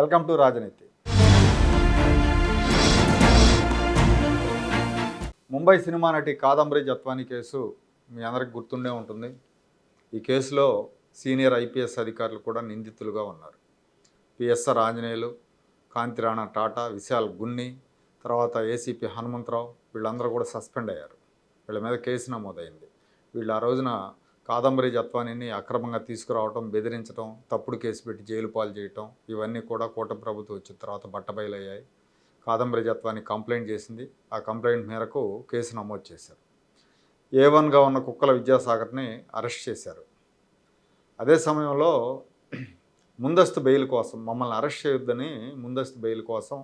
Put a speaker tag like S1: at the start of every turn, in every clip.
S1: Welcome to రాజనీతి. Mumbai cinema నటి Kadambari Jethwani case మీ అందరికి గుర్తుండే ఉంటుంది. ఈ కేసులో సీనియర్ ఐపీఎస్ అధికారులు కూడా నిందితులుగా ఉన్నారు. పిఎస్ఆర్ ఆంజనేయులు కాంతిరాణ టాటా విశాల్ గున్ని తర్వాత ఏసీపీ హనుమంతరావు వీళ్ళందరూ కూడా సస్పెండ్ అయ్యారు. వీళ్ళ మీద కేసు నమోదైంది. వీళ్ళు ఆ రోజున కాదంబరి జత్వానిని అక్రమంగా తీసుకురావటం బెదిరించడం తప్పుడు కేసు పెట్టి జైలు పాలు చేయటం ఇవన్నీ కూడా కూటమి ప్రభుత్వం వచ్చిన తర్వాత బట్టబయలయ్యాయి. కాదంబరి జత్వాని కంప్లైంట్ చేసింది. ఆ కంప్లైంట్ మేరకు కేసు నమోదు చేశారు. ఏ వన్గా ఉన్న కుక్కల విద్యాసాగర్ని అరెస్ట్ చేశారు. అదే సమయంలో ముందస్తు బెయిల్ కోసం మమ్మల్ని అరెస్ట్ చేయొద్దని ముందస్తు బెయిల్ కోసం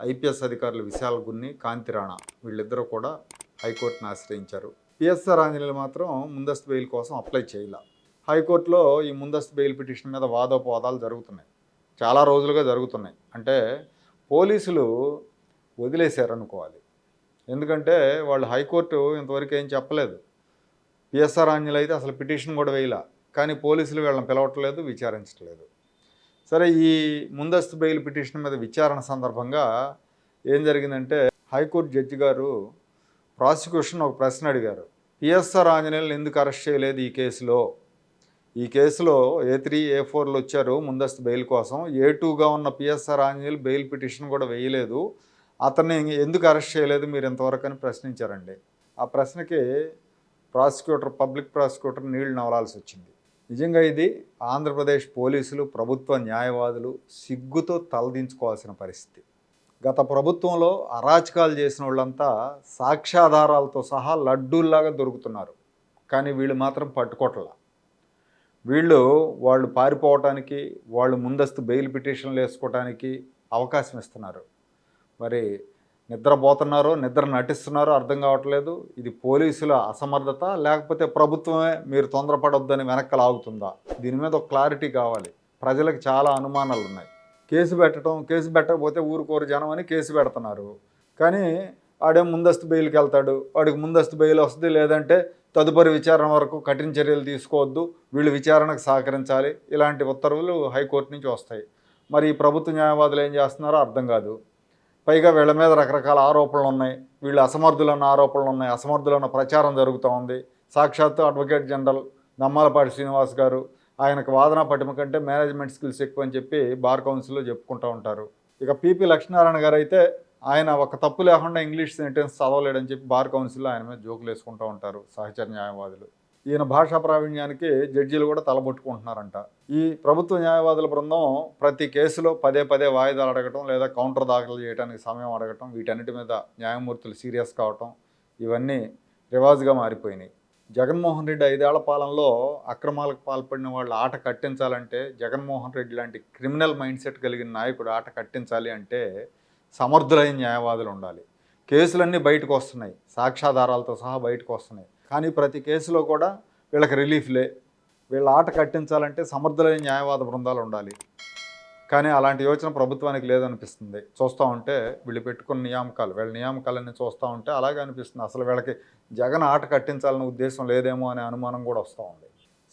S1: ఐపీఎస్ అధికారులు విశాల్ గున్ని కాంతిరాణా వీళ్ళిద్దరూ కూడా హైకోర్టును ఆశ్రయించారు. పిఎస్ఆర్ ఆంజనేయులు మాత్రం ముందస్తు బెయిల్ కోసం అప్లై చేయాల. హైకోర్టులో ఈ ముందస్తు బెయిల్ పిటిషన్ మీద వాదోపవాదాలు జరుగుతున్నాయి. చాలా రోజులుగా జరుగుతున్నాయి. అంటే పోలీసులు వదిలేశారనుకోవాలి. ఎందుకంటే వాళ్ళు హైకోర్టు ఇంతవరకు ఏం చెప్పలేదు. పిఎస్ఆర్ ఆంజనేయులు అయితే అసలు పిటిషన్ కూడా వేయాల. కానీ పోలీసులు వీళ్ళని పిలవట్లేదు విచారించట్లేదు. సరే ఈ ముందస్తు బెయిల్ పిటిషన్ మీద విచారణ సందర్భంగా ఏం జరిగిందంటే హైకోర్టు జడ్జి గారు ప్రాసిక్యూషన్ ఒక ప్రశ్న అడిగారు. పిఎస్ఆర్ ఆంజనేయులు ఎందుకు అరెస్ట్ చేయలేదు ఈ కేసులో? ఈ కేసులో ఏ త్రీ ఏ ఫోర్లు వచ్చారు ముందస్తు బెయిల్ కోసం. ఏ టూగా ఉన్న పిఎస్ఆర్ ఆంజనేయులు బెయిల్ పిటిషన్ కూడా వేయలేదు. అతన్ని ఎందుకు అరెస్ట్ చేయలేదు మీరు ఇంతవరకు అని ప్రశ్నించారండి. ఆ ప్రశ్నకి ప్రాసిక్యూటర్ పబ్లిక్ ప్రాసిక్యూటర్ నీళ్ళు నవలాల్సి వచ్చింది. నిజంగా ఇది ఆంధ్రప్రదేశ్ పోలీసులు ప్రభుత్వ న్యాయవాదులు సిగ్గుతో తలదించుకోవాల్సిన పరిస్థితి. గత ప్రభుత్వంలో అరాచకాలు చేసిన వాళ్ళంతా సాక్ష్యాధారాలతో సహా లడ్డూల్లాగా దొరుకుతున్నారు. కానీ వీళ్ళు మాత్రం పట్టుకోవట్లా వీళ్ళు వాళ్ళు పారిపోవటానికి వాళ్ళు ముందస్తు బెయిల్ పిటిషన్లు వేసుకోవటానికి అవకాశం ఇస్తున్నారు. మరి నిద్రపోతున్నారో నిద్ర నటిస్తున్నారో అర్థం కావట్లేదు. ఇది పోలీసుల అసమర్థత లేకపోతే ప్రభుత్వమే మీరు తొందరపడొద్దని వెనక్కి లాగుతుందా? దీని మీద ఒక క్లారిటీ కావాలి. ప్రజలకు చాలా అనుమానాలు ఉన్నాయి కేసు పెట్టడం కేసు పెట్టకపోతే ఊరుకోరు జనం అని కేసు పెడుతున్నారు. కానీ ఆడే ముందస్తు బెయిల్కి వెళ్తాడు. వాడికి ముందస్తు బెయిల్ వస్తుంది. లేదంటే తదుపరి విచారణ వరకు కఠిన చర్యలు తీసుకోవద్దు. వీళ్ళు విచారణకు సహకరించాలి. ఇలాంటి ఉత్తర్వులు హైకోర్టు నుంచి వస్తాయి. మరి ఈ ప్రభుత్వ న్యాయవాదులు ఏం చేస్తున్నారో అర్థం కాదు. పైగా వీళ్ళ మీద రకరకాల ఆరోపణలు ఉన్నాయి. వీళ్ళు అసమర్థులన్న ఆరోపణలు ఉన్నాయి. అసమర్థులన్న ప్రచారం జరుగుతూ ఉంది. సాక్షాత్తు అడ్వకేట్ జనరల్ దమ్మాలపాటి శ్రీనివాస్ గారు ఆయనకు వాదన పటిమ కంటే మేనేజ్మెంట్ స్కిల్స్ ఎక్కువ అని చెప్పి బార్ కౌన్సిల్లో చెప్పుకుంటూ ఉంటారు. ఇక పీపీ లక్ష్మీనారాయణ గారు అయితే ఆయన ఒక తప్పు లేకుండా ఇంగ్లీష్ సెంటెన్స్ చదవలేడని చెప్పి బార్ కౌన్సిల్లో ఆయన మీద జోకులు వేసుకుంటూ ఉంటారు సహచర న్యాయవాదులు. ఈయన భాషా ప్రావీణ్యానికి జడ్జీలు కూడా తలబొట్టుకుంటున్నారంట. ఈ ప్రభుత్వ న్యాయవాదుల బృందం ప్రతి కేసులో పదే పదే వాయిదాలు అడగటం లేదా కౌంటర్ దాఖలు చేయడానికి సమయం అడగటం వీటన్నిటి మీద న్యాయమూర్తులు సీరియస్ కావటం ఇవన్నీ రివాజ్గా మారిపోయినాయి. జగన్మోహన్ రెడ్డి ఐదేళ్ళ పాలనలో అక్రమాలకు పాల్పడిన వాళ్ళు ఆట కట్టించాలంటే జగన్మోహన్ రెడ్డి లాంటి క్రిమినల్ మైండ్ సెట్ కలిగిన నాయకుడు ఆట కట్టించాలి అంటే సమర్థులైన న్యాయవాదులు ఉండాలి. కేసులన్నీ బయటకు వస్తున్నాయి. సాక్ష్యాధారాలతో సహా బయటకు వస్తున్నాయి. కానీ ప్రతి కేసులో కూడా వీళ్ళకి రిలీఫ్లే. వీళ్ళ ఆట కట్టించాలంటే సమర్థులైన న్యాయవాద బృందాలు ఉండాలి. కానీ అలాంటి యోచన ప్రభుత్వానికి లేదనిపిస్తుంది. చూస్తూ ఉంటే వీళ్ళు పెట్టుకున్న నియామకాలు వీళ్ళ నియామకాలన్నీ చూస్తూ ఉంటే అలాగే అనిపిస్తుంది. అసలు వీళ్ళకి జగన్ ఆట కట్టించాలనే ఉద్దేశం లేదేమో అనే అనుమానం కూడా వస్తూ ఉంది.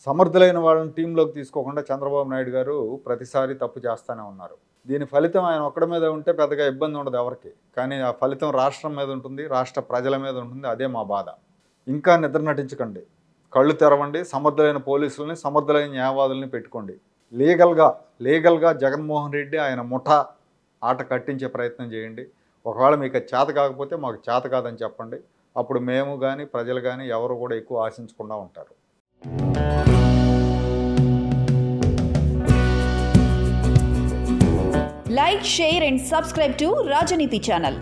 S1: సమర్థులైన వాళ్ళని టీంలోకి తీసుకోకుండా చంద్రబాబు నాయుడు గారు ప్రతిసారి తప్పు చేస్తూనే ఉన్నారు. దీని ఫలితం ఆయన ఒక్కడి మీద ఉంటే పెద్దగా ఇబ్బంది ఉండదు ఎవరికి. కానీ ఆ ఫలితం రాష్ట్రం మీద ఉంటుంది రాష్ట్ర ప్రజల మీద ఉంటుంది. అదే మా బాధ. ఇంకా నిద్ర నటించకండి. కళ్ళు తెరవండి. సమర్థులైన పోలీసుల్ని సమర్థులైన న్యాయవాదుల్ని పెట్టుకోండి. లీగల్గా లీగల్గా జగన్మోహన్ రెడ్డి ఆయన ముఠా ఆట కట్టించే ప్రయత్నం చేయండి. ఒకవేళ మీకు చేత కాకపోతే మాకు చేత కాదని చెప్పండి. అప్పుడు మేము కానీ ప్రజలు కానీ ఎవరు కూడా ఎక్కువ ఆశించకుండా ఉంటారు.
S2: Like share and subscribe to Rajaneeti channel